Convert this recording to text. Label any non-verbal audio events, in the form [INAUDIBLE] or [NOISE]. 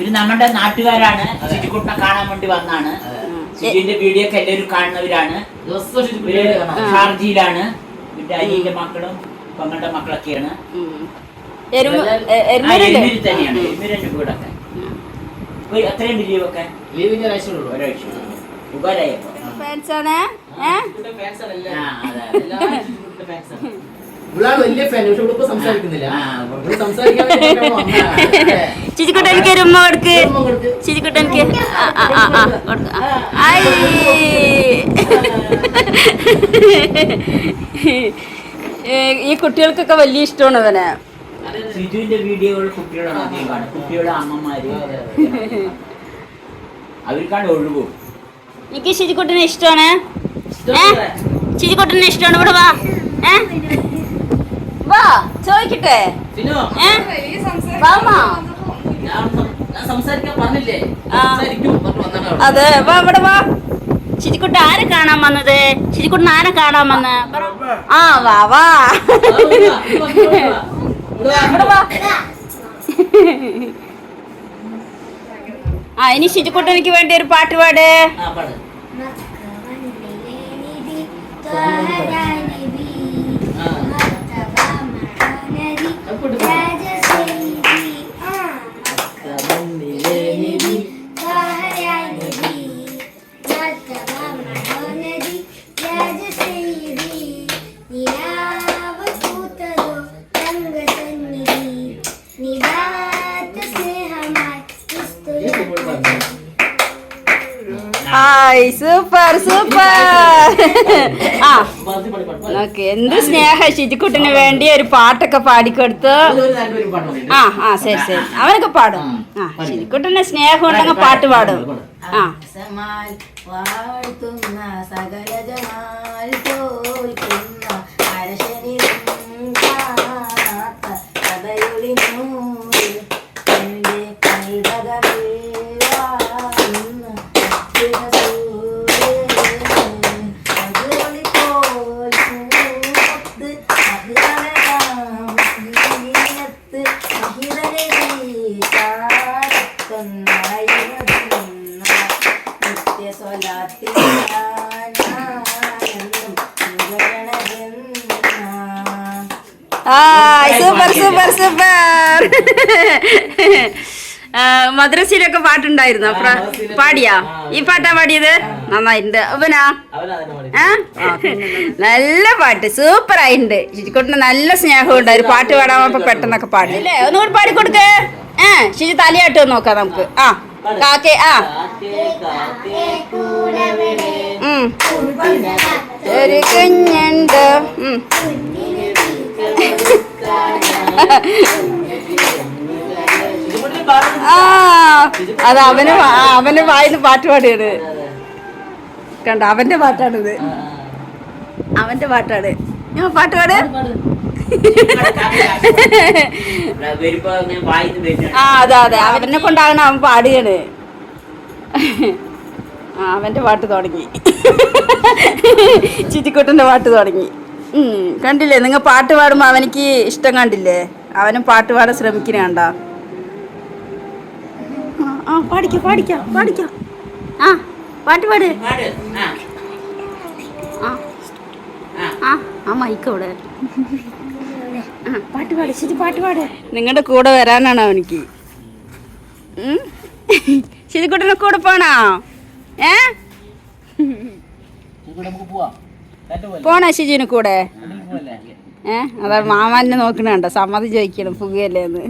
ഇവർ നമ്മുടെ നാട്ടുകാരാണ്. ശുചിക്കുട്ടനെ കാണാൻ വേണ്ടി വന്നാണ്. ശുചിന്റെ വീഡിയോ ഒക്കെ എല്ലാവരും കാണുന്നവരാണ്. ഷാർജിയിലാണ്. ഇവിടെ ഇവരുടെ അനിയന്റെ മക്കളും പങ്ങളുടെ മക്കളൊക്കെയാണ്. ഉം. എരുമ എ- ആ, എരുമേലില്ലേ? എരുമേലി തന്നെയാണ് വീടൊക്കെ. ലീവൊക്കെ ലീവിന്റെ ഒരാഴ്ച ഉപകാരമായപ്പോ ഫാൻസ് ആണ് ഏ? എനിക്ക് ഒരു ഉമ്മ കൊടുക്ക്. ഐ. ഈ കുട്ടികൾക്കൊക്കെ വലിയ ഇഷ്ടമാണ് അവനെ സിജുവിന്റെ വീഡിയോകൾ കുട്ടികളാണ് അധികം കാണും കുട്ടികളുടെ അമ്മമാര് അവർക്കാണ് ഒഴിവ്. എനിക്ക് ചിരിക്കുട്ടനെ ഇഷ്ടമാണ്. ഏ? ചിരിക്കുട്ടനെ ഇഷ്ടമാണ്. ഇവിടെ വാ. ഏ? വാ ചോദിക്കട്ടെ. അതെ വാ ഇവിടെ വാ. ചിരിക്കുട്ട ആരെ കാണാൻ വന്നത്? ചിരിക്കുട്ടൻ ആരെ കാണാൻ വന്ന്. ആ വാ വാ. ആ, ഇവിടെ വാ. ആ ഇനി ശിജുക്കുട്ടനിക്ക് വേണ്ടി ഒരു പാട്ട് പാട്. ഹായ് സൂപ്പർ സൂപ്പർ ആ. നോക്ക് എന്ത് സ്നേഹ ശിജുക്കുട്ടന് വേണ്ടി ഒരു പാട്ടൊക്കെ പാടിക്കൊടുത്ത്. ആ ആ ശരി ശരി. അവനൊക്കെ പാടും. ആ ശിജുക്കുട്ടന് സ്നേഹം ഉണ്ടെങ്കിൽ പാട്ട് പാടും. ആ. സമാൽ വാഴ്ത്തുന്ന സകല ജമാൽ തോൽക്കുന്ന കഥയൊളി കൈതകളിൽ സൂപ്പർ സൂപ്പർ സൂപ്പർ മദ്രസയിലൊക്കെ പാട്ടുണ്ടായിരുന്നു? അപ്പ പാടിയാ? ഈ പാട്ടാ പാടിയത്? നന്നായിട്ടുണ്ട്. അവനാ? നല്ല പാട്ട്. സൂപ്പർ ആയിട്ടുണ്ട് ശിജിക്കുട്ടിന് നല്ല സ്നേഹമുണ്ട്. ഒരു പാട്ട് പാടാമപ്പോ പെട്ടെന്നൊക്കെ പാടി. അല്ലേ ഒന്നുകൂടി പാടിക്കൊടുക്ക് ഏ ശിജി തലയാട്ട് നോക്കാം നമുക്ക്. ആ കാക്കേ ആ. ഒരു കുഞ്ഞുണ്ട്. ആ അത് അവന് അവന് വായിന്ന് പാട്ട് പാടിയത്. കണ്ട അവന്റെ പാട്ടാണിത്. അവന്റെ പാട്ടാണ്. ഞാൻ പാട്ട് പാട്. ആ. അതെ അതെ. അവനെ കൊണ്ടാണ് അവൻ പാടുകയാണ് അവന്റെ പാട്ട് തുടങ്ങി. [LAUGHS] ചിറ്റിക്കുട്ടന്റെ പാട്ട് തുടങ്ങി. കണ്ടില്ലേ? നിങ്ങൾ പാട്ട് പാടുമ്പോൾ അവനിക്ക് ഇഷ്ടം കണ്ടില്ലേ? അവനും പാട്ട് പാടാൻ ശ്രമിക്കുന്ന കണ്ട ആ പാടിക്കാം പാടിക്കാം പാടിക്കാം. ആ പാട്ട് പാട്. ആ, ആ. പാട്ട് പാട് ശരി പാട്ട് പാട്. നിങ്ങളുടെ കൂടെ വരാനാണ് അവനിക്ക്. ശരിക്കുട്ടനെ കൂടെ പോണോ? ഏ ഇവിടെ നമുക്ക് പോവാം കാറ്റ് പോലെ പോണോ ശിജുവിന് കൂടെ? ഏഹ് അതാ അതാണ് മാമാനെ നോക്കണ കണ്ടോ? സമ്മതി ചോദിക്കണം. പുകയല്ലേ എന്ന്